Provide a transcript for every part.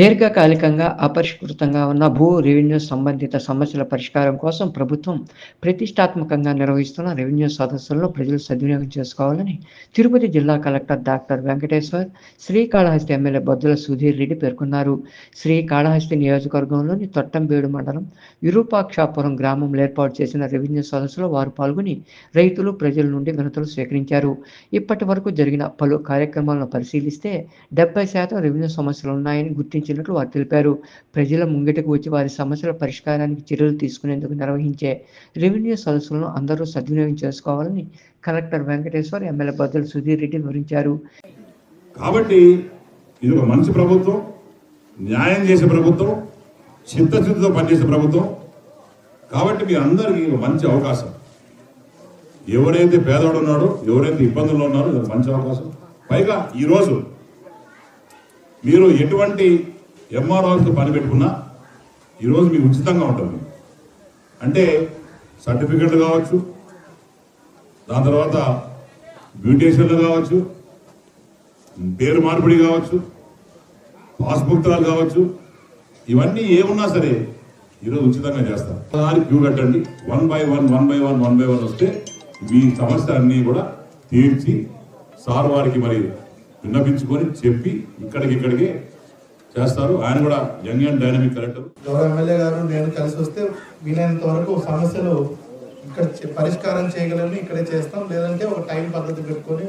దీర్ఘకాలికంగా అపరిష్కృతంగా ఉన్న భూ రెవెన్యూ సంబంధిత సమస్యల పరిష్కారం కోసం ప్రభుత్వం ప్రతిష్టాత్మకంగా నిర్వహిస్తున్న రెవెన్యూ సదస్సులను ప్రజలు సద్వినియోగం చేసుకోవాలని తిరుపతి జిల్లా collector doctor Venkateshwar Srikalahasti MLA Boddula Sudhir Reddy పేర్కొన్నారు. శ్రీకాళహస్తి నియోజకవర్గంలోని తొట్టంబేడు మండలం విరూపాక్షాపురం గ్రామంలో ఏర్పాటు చేసిన రెవెన్యూ సదస్సులో వారు పాల్గొని రైతులు ప్రజల నుండి వినతులు స్వీకరించారు. ఇప్పటి వరకు జరిగిన పలు కార్యక్రమాలను పరిశీలిస్తే డెబ్బై శాతం రెవెన్యూ సమస్యలు ఉన్నాయని నిర్వహించినట్లు వారు తెలిపారు. ప్రజల ముంగిటకు వచ్చి వారి సమస్యల పరిష్కారానికి చర్యలు తీసుకునేందుకు నిర్వహించే రెవెన్యూ సదస్సులను అందరూ సద్వినియోగం చేసుకోవాలని కలెక్టర్ వెంకటేశ్వర్ ఎమ్మెల్యే బద్దలు సుధీర్ రెడ్డి వివరించారు. కాబట్టి ఇది ఒక మంచి ప్రభుత్వం న్యాయం చేసే ప్రభుత్వం చిత్తశుద్ధితో పనిచేసే ప్రభుత్వం. కాబట్టి మీ అందరికీ మంచి అవకాశం. ఎవరైతే పేదవాడు ఉన్నాడో ఎవరైతే ఇబ్బందుల్లో ఉన్నారో ఇది మంచి అవకాశం. పైగా ఈరోజు మీరు ఎటువంటి ఎంఆర్ఓతో పని పెట్టుకున్నా ఈరోజు మీకు ఉచితంగా ఉంటుంది. అంటే సర్టిఫికెట్లు కావచ్చు దాని తర్వాత బ్యూటేషన్లు కావచ్చు పేరు మార్పిడి కావచ్చు పాస్బుక్తాలు కావచ్చు ఇవన్నీ ఏమున్నా సరే ఈరోజు ఉచితంగా చేస్తాం. దానికి క్యూ కట్టండి. One by one one by one one by one వస్తే మీ సమస్య అన్నీ కూడా తీర్చి సార్ వారికి మరి విన్నపించుకొని చెప్పి ఇక్కడికి ఇక్కడికి చేస్తారు. ఆయన కూడా యంగ్ అండ్ డైనమిక్ కలెక్టర్. గౌరవ ఎమ్మెల్యే గారు నేను కలిసి వస్తే వీలైనంత వరకు సమస్యలు ఇక్కడ పరిష్కారం చేయగలని ఇక్కడే చేస్తాం. లేదంటే ఒక టైం పద్ధతి పెట్టుకొని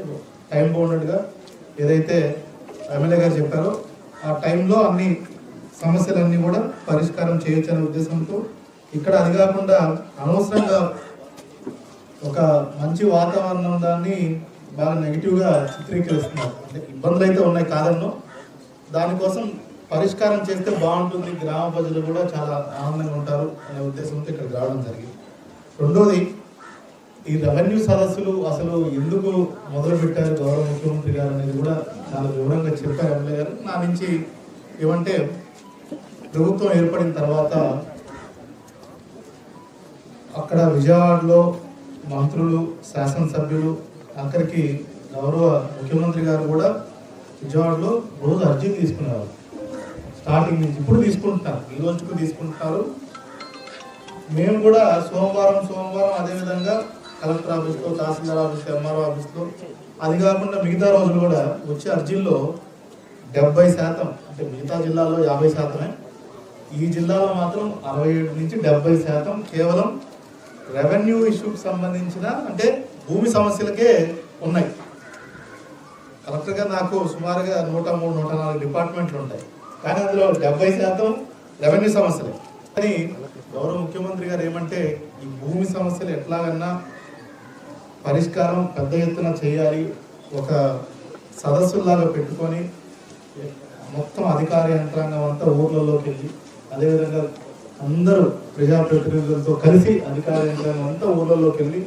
టైం బౌండెడ్గా ఏదైతే ఎమ్మెల్యే గారు చెప్పారో ఆ టైంలో అన్ని సమస్యలన్నీ కూడా పరిష్కారం చేయొచ్చు అనే ఉద్దేశంతో ఇక్కడ అది కాకుండా అనవసరంగా ఒక మంచి వాతావరణం దాన్ని బాగా నెగిటివ్గా చిత్రీకరిస్తున్నారు. అంటే ఇబ్బందులు అయితే ఉన్నాయి కాదన్నో దానికోసం పరిష్కారం చేస్తే బాగుంటుంది. గ్రామ ప్రజలు కూడా చాలా ఆనందంగా ఉంటారు అనే ఉద్దేశంతో ఇక్కడికి రావడం జరిగింది. రెండోది ఈ రెవెన్యూ సదస్సులు అసలు ఎందుకు మొదలు పెట్టారు గౌరవ ముఖ్యమంత్రి గారు అనేది కూడా చాలా వివరంగా చెప్పారు ఎమ్మెల్యే గారు. నా నుంచి ఏమంటే ప్రభుత్వం ఏర్పడిన తర్వాత అక్కడ విజయవాడలో మంత్రులు శాసనసభ్యులు అక్కడికి గౌరవ ముఖ్యమంత్రి గారు కూడా విజయవాడలో రోజు అర్జీలు తీసుకునేవారు. స్టార్టింగ్ నుంచి ఇప్పుడు తీసుకుంటున్నారు. ఈ రోజుకు తీసుకుంటున్నారు. మేము కూడా సోమవారం సోమవారం అదేవిధంగా కలెక్టర్ ఆఫీస్లో తహసీల్దార్ ఆఫీస్లో ఎంఆర్ఓ ఆఫీస్లో అది కాకుండా మిగతా రోజులు కూడా వచ్చే అర్జీల్లో డెబ్బై శాతం అంటే మిగతా జిల్లాలో యాభై శాతమే. ఈ జిల్లాలో మాత్రం అరవై ఏడు నుంచి డెబ్బై శాతం కేవలం రెవెన్యూ ఇష్యూకి సంబంధించిన అంటే భూమి సమస్యలకే ఉన్నాయి. కరెక్ట్గా నాకు సుమారుగా నూట మూడు నూట నాలుగు డిపార్ట్మెంట్లు ఉంటాయి. కానీ అందులో డెబ్బై శాతం రెవెన్యూ సమస్యలే. కానీ గౌరవ ముఖ్యమంత్రి గారు ఏమంటే ఈ భూమి సమస్యలు ఎట్లాగన్నా పరిష్కారం పెద్ద ఎత్తున చేయాలి ఒక సదస్సులాగా పెట్టుకొని మొత్తం అధికార యంత్రాంగం అంతా ఊర్లలోకి వెళ్ళి అదేవిధంగా అందరూ ప్రజాప్రతినిధులతో కలిసి అధికార యంత్రాంగం అంతా ఊర్లలోకి వెళ్ళి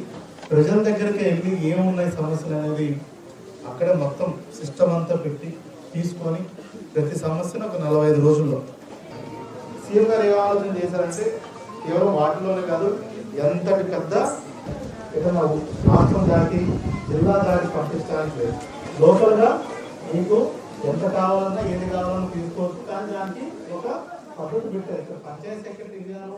ప్రజల దగ్గరికి వెళ్ళి ఏమున్నాయి సమస్యలు అనేది అక్కడే మొత్తం సిస్టమ్ అంతా పెట్టి తీసుకొని ప్రతి సమస్యను ఒక నలభై ఐదు రోజుల్లో సీఎం గారు ఏం ఆలోచన చేశారంటే కేవలం వాటిలోనే కాదు ఎంతటి పెద్ద ఏదైనా రాష్ట్రం దాటి జిల్లా దాటి పంపించడానికి లేదు. లోకల్గా మీకు ఎంత కావాలన్నా ఏది కావాలన్నా తీసుకోవచ్చు కానీ దానికి ఒక పద్ధతి పెట్టారు. ఇక్కడ పంచాయత్ సెక్రటరీ ఏరియాలో